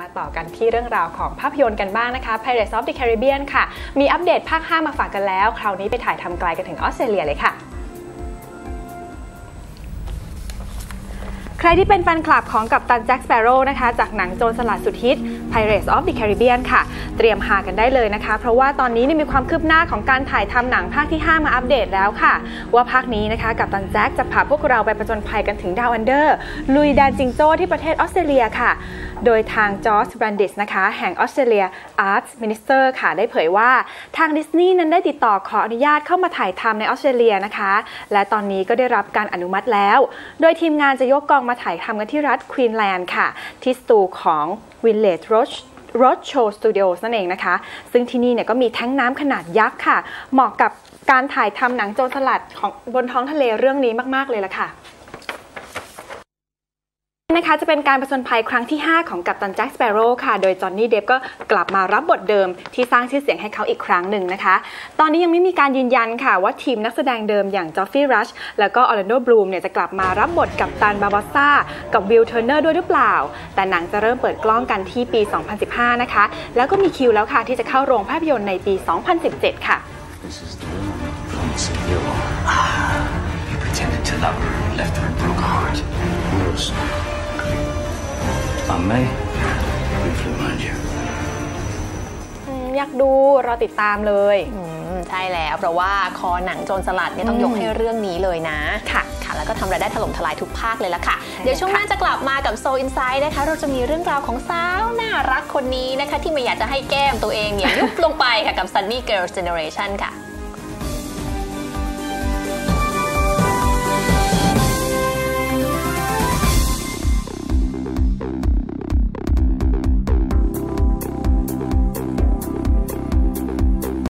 มาต่อกันที่เรื่องราวของภาพยนตร์กันบ้างนะคะ Pirates of the Caribbean ค่ะ มีอัปเดตภาค 5 มาฝากกันแล้ว คราวนี้ไปถ่ายทำไกลกันถึงออสเตรเลียเลยค่ะ ใครที่เป็นแฟนคลับของกัปตันแจ็คสเปโร่นะคะ จากหนังโจรสลัดสุดฮิต Pirates of the Caribbean ค่ะ เตรียมหากันได้เลยนะคะ เพราะว่าตอนนี้นมีความคืบหน้าของการถ่ายทำหนังภาคที่ 5 มาอัปเดตแล้วค่ะ ว่าภาคนี้นะคะกัปตันแจ็คจะพาพวกเราไปประจนภัยกันถึงดาวอันเดอร์ ลุยแดนจิงโจ้ที่ประเทศออสเตรเลียค่ะ โดยทางจอร์จแบรนดิสนะคะแห่งออสเตรเลีย Arts Minister ค่ะได้เผยว่าทางดิสนีย์นั้นได้ติดต่อขออนุญาตเข้ามาถ่ายทำในออสเตรเลียนะคะ และตอนนี้ก็ได้รับการอนุมัติแล้ว โดยทีมงานจะยกกองมาถ่ายทำกันที่รัฐควีนแลนด์ค่ะ ที่สตูของ Village Roach Road Show Studios นั่นเองนะคะ ซึ่งที่นี่เนี่ยก็มีแท้งน้ำขนาดยักษ์ค่ะ เหมาะกับการถ่ายทำหนังโจรสลัดของบนท้องทะเลเรื่องนี้มาก ๆ เลยล่ะค่ะ นะคะจะเป็นการผจญภัยครั้งที่ 5 ของกัปตันแจ็คสเปโร่ค่ะ โดยจอห์นนี่เดฟก็กลับมารับบทเดิมที่สร้างชื่อเสียงให้เขาอีกครั้งหนึ่งนะคะ ตอนนี้ยังไม่มีการยืนยันค่ะ ว่าทีมนักแสดงเดิมอย่างจอฟฟี่รัชแล้วก็ออร์แลนโดบลูมเนี่ยจะกลับมารับบทกัปตันบาบาซ่ากับวิลเทอร์เนอร์ด้วยหรือเปล่า แต่หนังจะเริ่มเปิดกล้องกันที่ปี 2015 นะคะ แล้วก็มีคิวแล้วค่ะที่จะเข้าโรงภาพยนตร์ในปี 2017 ค่ะ This is the woman from Seville. Ah, you pretended to love her, left her a broken heart. Rose. I may briefly mind you. อืมอยากดูรอติดตามเลยอืมใช่แล้ว เพราะว่าคอหนังโจรสลัดเนี่ยต้องยกให้เรื่องนี้เลยนะ ค่ะค่ะ แล้วก็ทำรายได้ถล่มทลายทุกภาคเลยละค่ะใช่เดี๋ยวช่วงหค่ะน้าจะกลับมากับ Soul Inside นะคะ เราจะมีเรื่องราวของสาวน่ารักคนนี้นะคะ ที่ไม่อยากจะให้แก้มตัวเองเนี่ยยุบลงไปค่ะกับ Sunny Girls Generation ค่ะ